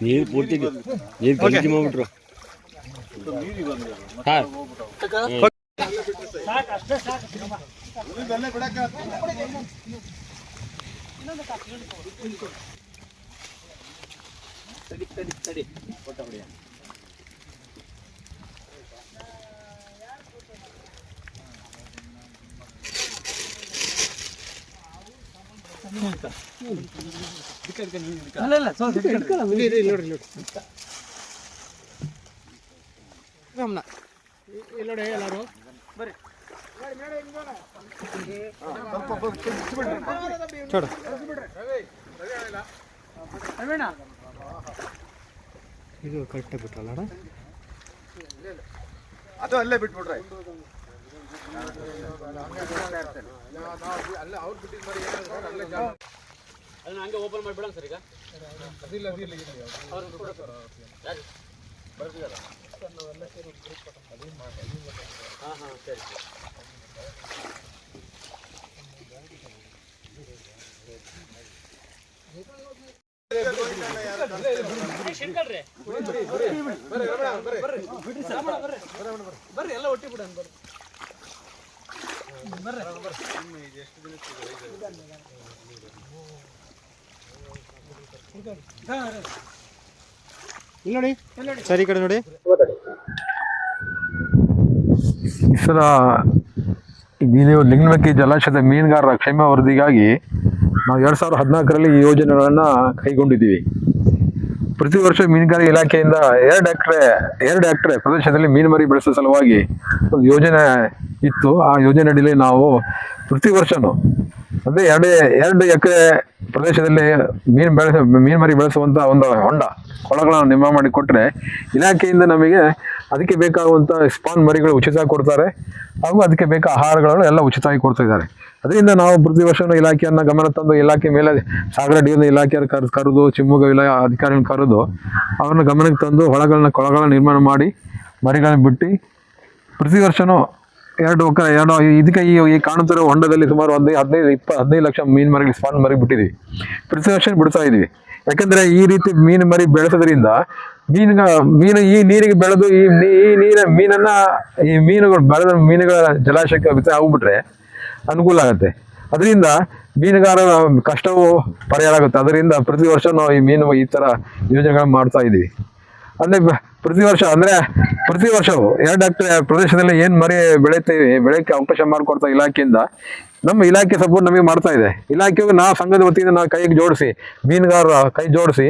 ನೀರು ಪೂರ್ತಿ ನೀರು ಗಲೀಜು ಮಾಡ್ಬಿಟ್ರು ಹಾಂ ಅಲ್ಲ ಇಲ್ಲ ಸ್ವಲ್ಪ ಹಿಡ್ಕೊಳ್ಳಿ. ಗಮನ ಎಲ್ಲೋಡೆ ಎಲ್ಲರೂ ಬರ್ರಿ ಚೋಡ ಇದು ಕರೆಕ್ಟಾಗಿ ಬಿಟ್ರಲ್ಲ ಅದು ಅಲ್ಲೇ ಬಿಟ್ಬಿಟ್ರೆ ಅದನ್ನ ಹಂಗೆ ಓಪನ್ ಮಾಡಿಬಿಡೋಣ ಸರ್ ಈಗ ಹಾಂ ಹಾಂ ಸರಿ ಬರ್ರಿ ಎಲ್ಲ ಒಟ್ಟಿ ಬಿಡೋಣ ಬರ್ರಿ ಇಲ್ಲಿ ನೋಡಿ. ಸರಿ ಕಡೆ ನೋಡಿ. ಸರ ಸಲ ನೀವು ಲಿಂಗನಮಕ್ಕಿ ಜಲಾಶಯದ ಮೀನುಗಾರರ ಕ್ಷೇಮ ವರದಿಗಾಗಿ ನಾವು ಎರಡು ಸಾವಿರದ ಹದಿನಾಲ್ಕರಲ್ಲಿ ಈ ಯೋಜನೆಗಳನ್ನು ಕೈಗೊಂಡಿದ್ದೀವಿ. ಪ್ರತಿ ವರ್ಷ ಮೀನುಗಾರಿಕೆ ಇಲಾಖೆಯಿಂದ ಎರಡು ಎಕರೆ ಎರಡು ಎಕರೆ ಪ್ರದೇಶದಲ್ಲಿ ಮೀನು ಮರಿ ಬೆಳೆಸೋ ಸಲುವಾಗಿ ಒಂದು ಯೋಜನೆ ಇತ್ತು. ಆ ಯೋಜನೆ ಅಡಿಯಲ್ಲಿ ನಾವು ಪ್ರತಿ ವರ್ಷನೂ ಅಂದರೆ ಎರಡು ಎರಡು ಎಕರೆ ಪ್ರದೇಶದಲ್ಲಿ ಮೀನು ಬೆಳೆಸ, ಮೀನು ಮರಿ ಬೆಳೆಸುವಂಥ ಒಂದು ಹೊಂಡ, ಕೊಳಗಳನ್ನು ನಿರ್ಮಾಣ ಮಾಡಿ ಕೊಟ್ಟರೆ ಇಲಾಖೆಯಿಂದ ನಮಗೆ ಅದಕ್ಕೆ ಬೇಕಾಗುವಂಥ ಸ್ಪಾನ್ ಮರಿಗಳು ಉಚಿತವಾಗಿ ಕೊಡ್ತಾರೆ ಹಾಗೂ ಅದಕ್ಕೆ ಬೇಕಾ ಆಹಾರಗಳನ್ನು ಎಲ್ಲ ಉಚಿತವಾಗಿ ಕೊಡ್ತಾ ಇದ್ದಾರೆ. ಅದರಿಂದ ನಾವು ಪ್ರತಿ ವರ್ಷವೂ ಇಲಾಖೆಯನ್ನು ಗಮನ ತಂದು ಇಲಾಖೆ ಮೇಲೆ ಸಾಗರ ಡಿವಿನ ಇಲಾಖೆಯನ್ನು ಕರ್, ಕರೆದು, ಶಿವಮೊಗ್ಗ ಇಲಾ ಅಧಿಕಾರಿಗಳನ್ನ ಕರೆದು ಅವ್ರನ್ನ ಗಮನಕ್ಕೆ ತಂದು ಹೊಳಗಳನ್ನ ಕೊಳಗಳನ್ನ ನಿರ್ಮಾಣ ಮಾಡಿ ಮರಿಗಳನ್ನ ಬಿಟ್ಟು ಪ್ರತಿ ವರ್ಷನೂ ಎರಡು ಎರಡು ಇದಕ್ಕೆ ಈ ಕಾಣುತ್ತಿರೋ ಹೊಂಡದಲ್ಲಿ ಸುಮಾರು ಹದಿನೈದು ಹದಿನೈದು ಇಪ್ಪ ಹದಿನೈದು ಲಕ್ಷ ಮೀನು ಮರಿ ಸ್ಪಾನ್ ಮರಿ ಬಿಟ್ಟಿದ್ದೀವಿ ಪ್ರತಿ ವರ್ಷ ಬಿಡ್ತಾ ಇದ್ದೀವಿ ಯಾಕಂದ್ರೆ ಈ ರೀತಿ ಮೀನು ಮರಿ ಬೆಳೆಸೋದ್ರಿಂದ ಮೀನುಗ ಮೀನು ಈ ನೀರಿಗೆ ಬೆಳೆದು ಈ ನೀರ ಮೀನನ್ನ ಈ ಮೀನುಗಳು ಬೆಳೆದ ಮೀನುಗಳ ಜಲಾಶಯಕ್ಕೆ ಬಿತ್ತ ಆಗ್ಬಿಟ್ರೆ ಅನುಕೂಲ ಆಗುತ್ತೆ. ಅದರಿಂದ ಮೀನುಗಾರರ ಕಷ್ಟವು ಪರಿಹಾರ ಆಗುತ್ತೆ ಅದರಿಂದ ಪ್ರತಿ ವರ್ಷ ನಾವು ಈ ಮೀನು ಈ ಥರ ಯೋಜನೆಗಳನ್ನು ಮಾಡ್ತಾ ಇದ್ದೀವಿ ಅಂದ್ರೆ ಪ್ರತಿ ವರ್ಷ, ಅಂದ್ರೆ ಪ್ರತಿ ವರ್ಷವೂ ಎರಡು ಹೆಕ್ಟೇರ್ ಪ್ರದೇಶದಲ್ಲಿ ಏನ್ ಮರಿ ಬೆಳಿತೀವಿ ಬೆಳೆಯಕ್ಕೆ ಅವಕಾಶ ಮಾಡಿಕೊಡ್ತಾ ಇಲಾಖೆಯಿಂದ. ನಮ್ಮ ಇಲಾಖೆ ಸಪೋರ್ಟ್ ನಮಗೆ ಮಾಡ್ತಾ ಇದೆ. ಇಲಾಖೆಗೂ ನಾವು ಸಂಘದ ವತಿಯಿಂದ ನಾವು ಕೈಗೆ ಜೋಡಿಸಿ, ಮೀನುಗಾರರ ಕೈ ಜೋಡಿಸಿ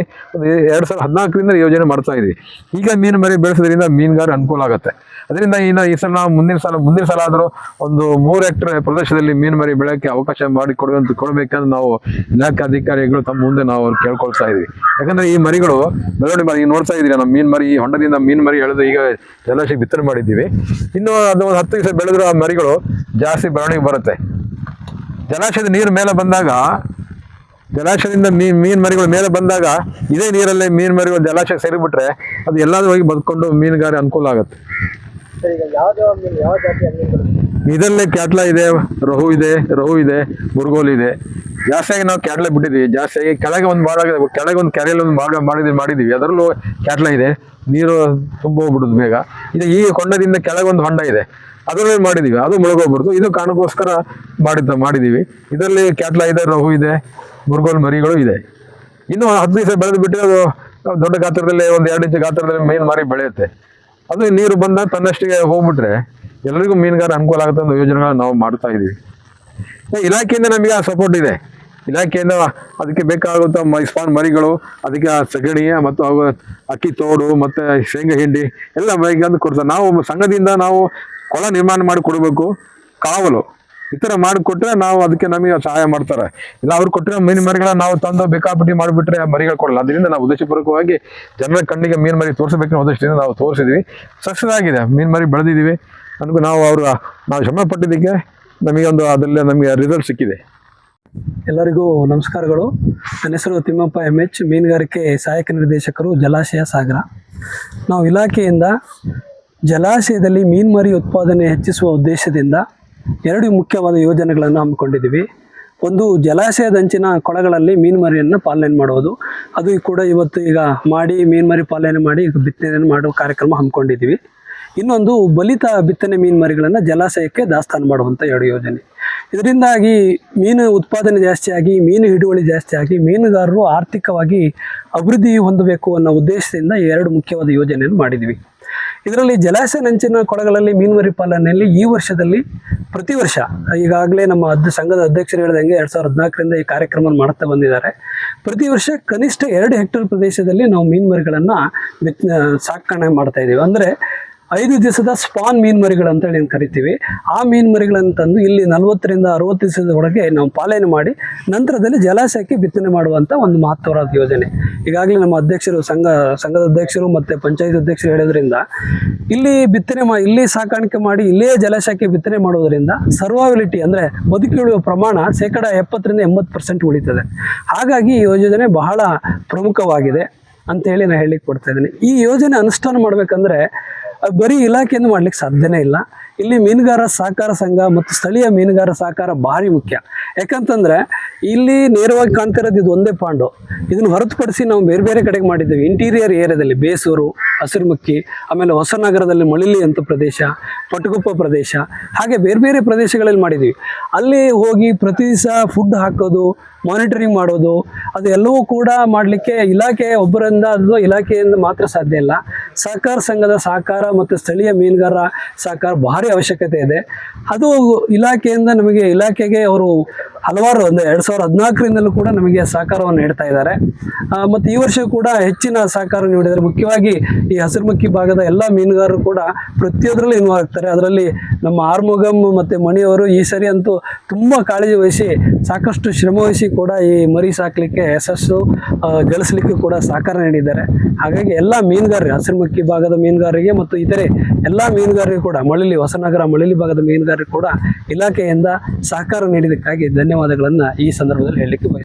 ಎರಡು ಸಾವಿರದ ಹದಿನಾಲ್ಕರಿಂದ ಯೋಜನೆ ಮಾಡ್ತಾ ಇದ್ವಿ. ಈಗ ಮೀನು ಮರಿ ಬೆಳೆಸೋದ್ರಿಂದ ಮೀನುಗಾರ ಅನುಕೂಲ ಆಗುತ್ತೆ. ಅದರಿಂದ ಇನ್ನು ಈ ಸಲ, ಮುಂದಿನ ಸಲ ಮುಂದಿನ ಸಲ ಆದರೂ ಒಂದು ಮೂರು ಹೆಕ್ಟರ್ ಪ್ರದೇಶದಲ್ಲಿ ಮೀನು ಮರಿ ಬೆಳೆಯೋಕ್ಕೆ ಅವಕಾಶ ಮಾಡಿ ಕೊಡುವಂತ ಕೊಡಬೇಕಂದ್ರೆ ನಾವು ಇಲಾಖೆ ಅಧಿಕಾರಿಗಳು ತಮ್ಮ ಮುಂದೆ ನಾವು ಕೇಳ್ಕೊಳ್ತಾ ಇದ್ವಿ. ಯಾಕಂದ್ರೆ ಈ ಮರಿಗಳು, ಬೆಳವಣಿಗೆ ಮರಿ ನೋಡ್ತಾ ಇದ್ದೀರಾ ನಮ್ಮ ಮೀನು ಮರಿ ಹೊಂಡದಿಂದ ಮೀನು ಮರಿ ಎಳೆದು ಈಗ ಜಲಾಶಯ ಬಿತ್ತನೆ ಮಾಡಿದ್ದೀವಿ. ಇನ್ನು ಅದು ಒಂದು ಹತ್ತು ದಿವಸ ಬೆಳೆದ್ರೆ ಆ ಮರಿಗಳು ಜಾಸ್ತಿ ಬೆಳವಣಿಗೆ ಬರುತ್ತೆ. ಜಲಾಶಯದ ನೀರು ಮೇಲೆ ಬಂದಾಗ, ಜಲಾಶಯದಿಂದ ಮೀನ್ ಮೀನ್ ಮರಿಗಳು ಮೇಲೆ ಬಂದಾಗ, ಇದೇ ನೀರಲ್ಲೇ ಮೀನ್ ಮರಿಗಳು ಜಲಾಶಯ ಸೇರಿಬಿಟ್ರೆ ಅದು ಎಲ್ಲಾದ್ರೂ ಹೋಗಿ ಬದುಕೊಂಡು ಮೀನುಗಾರಿ ಅನುಕೂಲ ಆಗುತ್ತೆ. ಇದರಲ್ಲೇ ಕ್ಯಾಟ್ಲಾ ಇದೆ, ರಹು ಇದೆ ರಹು ಇದೆ ಮುರ್ಗೋಲ್ ಇದೆ. ಜಾಸ್ತಿಯಾಗಿ ನಾವು ಕ್ಯಾಟ್ಲಾ ಬಿಟ್ಟಿದ್ದೀವಿ. ಜಾಸ್ತಿಯಾಗಿ ಕೆಳಗೆ ಒಂದು ಭಾಗ ಕೆಳಗೆ ಒಂದು ಕೆರೆಯಲ್ಲಿ ಒಂದು ಭಾಗ ಮಾಡಿದ್ವಿ, ಮಾಡಿದ್ದೀವಿ. ಅದರಲ್ಲೂ ಕ್ಯಾಟ್ಲ ಇದೆ. ನೀರು ತುಂಬ ಹೋಗ್ಬಿಡುದು ಬೇಗ. ಇದು ಈ ಹೊಂಡದಿಂದ ಒಂದು ಹೊಂಡ ಇದೆ. ಅದರಲ್ಲಿ ಮಾಡಿದ್ದೀವಿ. ಅದು ಮುಳುಗೋಗ್ಬಿಡ್ತು. ಇದು ಕಾರಣಕ್ಕೋಸ್ಕರ ಮಾಡಿದ್ದ, ಮಾಡಿದ್ದೀವಿ. ಇದರಲ್ಲಿ ಕ್ಯಾಟ್ಲ ಇದೆ, ರಹು ಇದೆ ಮುರುಗೋಲ್ ಮರಿಗಳು ಇದೆ. ಇನ್ನು ಹತ್ತು ದಿವಸ ಬೆಳೆದು ಬಿಟ್ಟರೆ ಅದು ದೊಡ್ಡ ಗಾತ್ರದಲ್ಲಿ, ಒಂದು ಎರಡು ಇಂಚು ಗಾತ್ರದಲ್ಲಿ ಮೇನ್ ಮಾರಿ ಬೆಳೆಯುತ್ತೆ. ಅದು ನೀರು ಬಂದ ತನ್ನಷ್ಟಿಗೆ ಹೋಗ್ಬಿಟ್ರೆ ಎಲ್ಲರಿಗೂ ಮೀನುಗಾರ ಅನುಕೂಲ ಆಗುತ್ತೆ ಅನ್ನೋ ಯೋಜನೆಗಳನ್ನ ನಾವು ಮಾಡ್ತಾ ಇದೀವಿ. ಇಲಾಖೆಯಿಂದ ನಮಗೆ ಆ ಸಪೋರ್ಟ್ ಇದೆ. ಇಲಾಖೆಯಿಂದ ಅದಕ್ಕೆ ಬೇಕಾಗುವಂಥ ಸ್ಪಾನ್ ಮರಿಗಳು, ಅದಕ್ಕೆ ಆ ಸಗಣಿ ಮತ್ತು ಅವು ಅಕ್ಕಿ ತೋಡು ಮತ್ತು ಶೇಂಗಾ ಹಿಂಡಿ ಎಲ್ಲ ಬೈಗಂದು ಕೊಡ್ತಾರೆ. ನಾವು ಸಂಘದಿಂದ ನಾವು ಕೊಳ ನಿರ್ಮಾಣ ಮಾಡಿ ಕೊಡಬೇಕು. ಕಾವಲು. ಈ ಥರ ಮಾಡಿಕೊಟ್ರೆ ನಾವು ಅದಕ್ಕೆ ನಮಗೆ ಸಹಾಯ ಮಾಡ್ತಾರೆ. ಇಲ್ಲ, ಅವ್ರು ಕೊಟ್ಟಿರೋ ಮೀನು ಮರಿಗಳನ್ನ ನಾವು ತಂದು ಬೇಕಾಬಿಟ್ಟಿ ಮಾಡಿಬಿಟ್ರೆ ಮರಿಗಳು ಕೊಡಲ್ಲ. ಅದರಿಂದ ನಾವು ಉದ್ದೇಶಪೂರ್ವಕವಾಗಿ ಜನರ ಕಣ್ಣಿಗೆ ಮೀನ್ ಮರಿ ತೋರಿಸಬೇಕನ್ನೋ ಉದ್ದೇಶದಿಂದ ನಾವು ತೋರಿಸಿದ್ವಿ. ಸಕ್ಸಸ್ ಆಗಿದೆ. ಮೀನ್ ಮರಿ ಬೆಳೆದಿದ್ದೀವಿ ನನಗೂ ನಾವು ಅವರು, ನಾವು ಶ್ರಮ ಪಟ್ಟಿದ್ದಕ್ಕೆ ನಮಗೆ ಒಂದು ಅದರಲ್ಲಿ ನಮಗೆ ರಿಸಲ್ಟ್ ಸಿಕ್ಕಿದೆ. ಎಲ್ಲರಿಗೂ ನಮಸ್ಕಾರಗಳು. ನನ್ನ ಹೆಸರು ತಿಮ್ಮಪ್ಪ ಎಂ ಎಚ್ ಮೀನುಗಾರಿಕೆ ಸಹಾಯಕ ನಿರ್ದೇಶಕರು ಜಲಾಶಯ ಸಾಗರ. ನಾವು ಇಲಾಖೆಯಿಂದ ಜಲಾಶಯದಲ್ಲಿ ಮೀನು ಮರಿ ಉತ್ಪಾದನೆ ಹೆಚ್ಚಿಸುವ ಉದ್ದೇಶದಿಂದ ಎರಡು ಮುಖ್ಯವಾದ ಯೋಜನೆಗಳನ್ನು ಹಮ್ಮಿಕೊಂಡಿದ್ದೀವಿ. ಒಂದು ಜಲಾಶಯದಂಚಿನ ಕೊಳಗಳಲ್ಲಿ ಮೀನು ಮರಿಯನ್ನು ಪಾಲನೆ ಮಾಡುವುದು ಅದು ಕೂಡ ಇವತ್ತು ಈಗ ಮಾಡಿ ಮೀನುಮರಿ ಪಾಲನೆ ಮಾಡಿ ಈಗ ಬಿತ್ತನೆ ಮಾಡುವ ಕಾರ್ಯಕ್ರಮ ಹಮ್ಮಿಕೊಂಡಿದ್ದೀವಿ. ಇನ್ನೊಂದು ಬಲಿತ ಬಿತ್ತನೆ ಮೀನು ಮರಿಗಳನ್ನು ಜಲಾಶಯಕ್ಕೆ ದಾಸ್ತಾನು ಮಾಡುವಂಥ ಎರಡು ಯೋಜನೆ. ಇದರಿಂದಾಗಿ ಮೀನು ಉತ್ಪಾದನೆ ಜಾಸ್ತಿಯಾಗಿ ಮೀನು ಹಿಡುವಳಿ ಜಾಸ್ತಿಯಾಗಿ ಮೀನುಗಾರರು ಆರ್ಥಿಕವಾಗಿ ಅಭಿವೃದ್ಧಿ ಹೊಂದಬೇಕು ಅನ್ನೋ ಉದ್ದೇಶದಿಂದ ಎರಡು ಮುಖ್ಯವಾದ ಯೋಜನೆಯನ್ನು ಮಾಡಿದ್ವಿ ಇದರಲ್ಲಿ ಜಲಾಶಯ ನಂಚಿನ ಕೊಳಗಳಲ್ಲಿ ಮೀನುವರಿ ಪಾಲನೆಯಲ್ಲಿ ಈ ವರ್ಷದಲ್ಲಿ ಪ್ರತಿ ವರ್ಷ, ಈಗಾಗಲೇ ನಮ್ಮ ಅದ್ ಸಂಘದ ಅಧ್ಯಕ್ಷರು ಹೇಳಿದಂಗೆ ಎರಡು ಸಾವಿರದ ಹದಿನಾಲ್ಕರಿಂದ ಈ ಕಾರ್ಯಕ್ರಮವನ್ನು ಮಾಡ್ತಾ ಬಂದಿದ್ದಾರೆ. ಪ್ರತಿ ವರ್ಷ ಕನಿಷ್ಠ ಎರಡು ಹೆಕ್ಟೇರ್ ಪ್ರದೇಶದಲ್ಲಿ ನಾವು ಮೀನುಮರಿಗಳನ್ನು ಸಾಕಣೆ ಮಾಡ್ತಾ ಇದ್ದೀವಿ ಅಂದರೆ ಐದು ದಿವಸದ ಸ್ಪಾನ್ ಮೀನು ಮರಿಗಳು ಅಂತೇಳಿ ಏನು ಕರಿತೀವಿ. ಆ ಮೀನು ಮರಿಗಳನ್ನು ತಂದು ಇಲ್ಲಿ ನಲವತ್ತರಿಂದ ಅರವತ್ತು ದಿವಸದ ಒಳಗೆ ನಾವು ಪಾಲನೆ ಮಾಡಿ, ನಂತರದಲ್ಲಿ ಜಲಾಶಯಕ್ಕೆ ಬಿತ್ತನೆ ಮಾಡುವಂಥ ಒಂದು ಮಹತ್ವವಾದ ಯೋಜನೆ. ಈಗಾಗಲೇ ನಮ್ಮ ಅಧ್ಯಕ್ಷರು, ಸಂಘ, ಸಂಘದ ಅಧ್ಯಕ್ಷರು ಮತ್ತು ಪಂಚಾಯತ್ ಅಧ್ಯಕ್ಷರು ಹೇಳೋದ್ರಿಂದ, ಇಲ್ಲಿ ಬಿತ್ತನೆ ಮಾ, ಇಲ್ಲಿ ಸಾಕಾಣಿಕೆ ಮಾಡಿ ಇಲ್ಲೇ ಜಲಾಶಯಕ್ಕೆ ಬಿತ್ತನೆ ಮಾಡೋದರಿಂದ ಸರ್ವಾಬಿಲಿಟಿ ಅಂದರೆ ಬದುಕಿಳುವ ಪ್ರಮಾಣ ಶೇಕಡ ಎಪ್ಪತ್ತರಿಂದ ಎಂಬತ್ತು ಪರ್ಸೆಂಟ್ ಉಳಿತದೆ. ಹಾಗಾಗಿ ಈ ಯೋಜನೆ ಬಹಳ ಪ್ರಮುಖವಾಗಿದೆ ಅಂತ ಹೇಳಿ ನಾನು ಹೇಳಿಕೊಡ್ತಾ ಕೊಡ್ತಾ ಇದ್ದೀನಿ. ಈ ಯೋಜನೆ ಅನುಷ್ಠಾನ ಮಾಡಬೇಕಂದ್ರೆ ಬರೀ ಇಲಾಖೆಯಿಂದ ಮಾಡ್ಲಿಕ್ಕೆ ಸಾಧ್ಯನೇ ಇಲ್ಲ. ಇಲ್ಲಿ ಮೀನುಗಾರ ಸಹಕಾರ ಸಂಘ ಮತ್ತು ಸ್ಥಳೀಯ ಮೀನುಗಾರ ಸಹಕಾರ ಭಾರಿ ಮುಖ್ಯ. ಯಾಕಂತಂದ್ರೆ ಇಲ್ಲಿ ನೇರವಾಗಿ ಕಾಣ್ತಿರೋದು ಇದು ಒಂದೇ ಪಾಂಡು. ಇದನ್ನು ಹೊರತುಪಡಿಸಿ ನಾವು ಬೇರೆ ಬೇರೆ ಕಡೆಗೆ ಮಾಡಿದ್ದೇವೆ. ಇಂಟೀರಿಯರ್ ಏರಿಯಾದಲ್ಲಿ ಬೇಸೂರು, ಹಸಿರುಮಕ್ಕಿ, ಆಮೇಲೆ ಹೊಸನಗರದಲ್ಲಿ ಮಳಿಲಿ ಅಂತ ಪ್ರದೇಶ, ಪಟಗುಪ್ಪ ಪ್ರದೇಶ, ಹಾಗೆ ಬೇರೆ ಬೇರೆ ಪ್ರದೇಶಗಳಲ್ಲಿ ಮಾಡಿದ್ದೀವಿ. ಅಲ್ಲಿ ಹೋಗಿ ಪ್ರತಿ ದಿವಸ ಫುಡ್ ಹಾಕೋದು ಮಾನಿಟರಿಂಗ್ ಮಾಡೋದು, ಅದು ಎಲ್ಲವೂ ಕೂಡ ಮಾಡಲಿಕ್ಕೆ ಇಲಾಖೆ ಒಬ್ಬರಿಂದ ಅದು ಇಲಾಖೆಯಿಂದ ಮಾತ್ರ ಸಾಧ್ಯ ಇಲ್ಲ. ಸಹಕಾರ ಸಂಘದ ಸಹಕಾರ ಮತ್ತು ಸ್ಥಳೀಯ ಮೀನುಗಾರ ಸಹಕಾರ ಭಾರಿ ಅವಶ್ಯಕತೆ ಇದೆ. ಅದು ಇಲಾಖೆಯಿಂದ ನಮಗೆ ಇಲಾಖೆಗೆ ಅವರು ಹಲವಾರು ಒಂದು ಎರಡು ಸಾವಿರದ ಹದಿನಾಲ್ಕರಿಂದಲೂ ಕೂಡ ನಮಗೆ ಸಹಕಾರವನ್ನು ನೀಡ್ತಾ ಇದ್ದಾರೆ. ಮತ್ತು ಈ ವರ್ಷ ಕೂಡ ಹೆಚ್ಚಿನ ಸಹಕಾರ ನೀಡಿದ್ದಾರೆ ಮುಖ್ಯವಾಗಿ ಈ ಹಸಿರುಮಕ್ಕಿ ಭಾಗದ ಎಲ್ಲ ಮೀನುಗಾರರು ಕೂಡ ಪ್ರತಿಯೊಂದರಲ್ಲೂ ಇನ್ವಾಲ್ವ್ ಆಗ್ತಾರೆ. ಅದರಲ್ಲಿ ನಮ್ಮ ಆರ್ಮುಗಮ್ ಮತ್ತು ಮಣಿಯವರು ಈ ಸರಿ ಅಂತೂ ತುಂಬ ಕಾಳಜಿ ವಹಿಸಿ ಸಾಕಷ್ಟು ಶ್ರಮವಹಿಸಿ ಕೂಡ ಈ ಮರಿ ಸಾಕಲಿಕ್ಕೆ ಯಶಸ್ಸು ಗಳಿಸಲಿಕ್ಕೂ ಕೂಡ ಸಹಕಾರ ನೀಡಿದ್ದಾರೆ. ಹಾಗಾಗಿ ಎಲ್ಲ ಮೀನುಗಾರರಿಗೆ ಹಸಿರುಮಕ್ಕಿ ಭಾಗದ ಮೀನುಗಾರರಿಗೆ ಮತ್ತು ಇತರೆ ಎಲ್ಲ ಮೀನುಗಾರರಿಗೆ ಕೂಡ, ಮಳಲಿ, ಹೊಸನಗರ ಮಳಲಿ ಭಾಗದ ಮೀನುಗಾರರಿಗೆ ಕೂಡ ಇಲಾಖೆಯಿಂದ ಸಹಕಾರ ನೀಡಿದ್ದಕ್ಕಾಗಿ ಧನ್ಯವಾದಗಳನ್ನು ಈ ಸಂದರ್ಭದಲ್ಲಿ ಹೇಳಲಿಕ್ಕೆ ಬಯಸ್ತೇನೆ.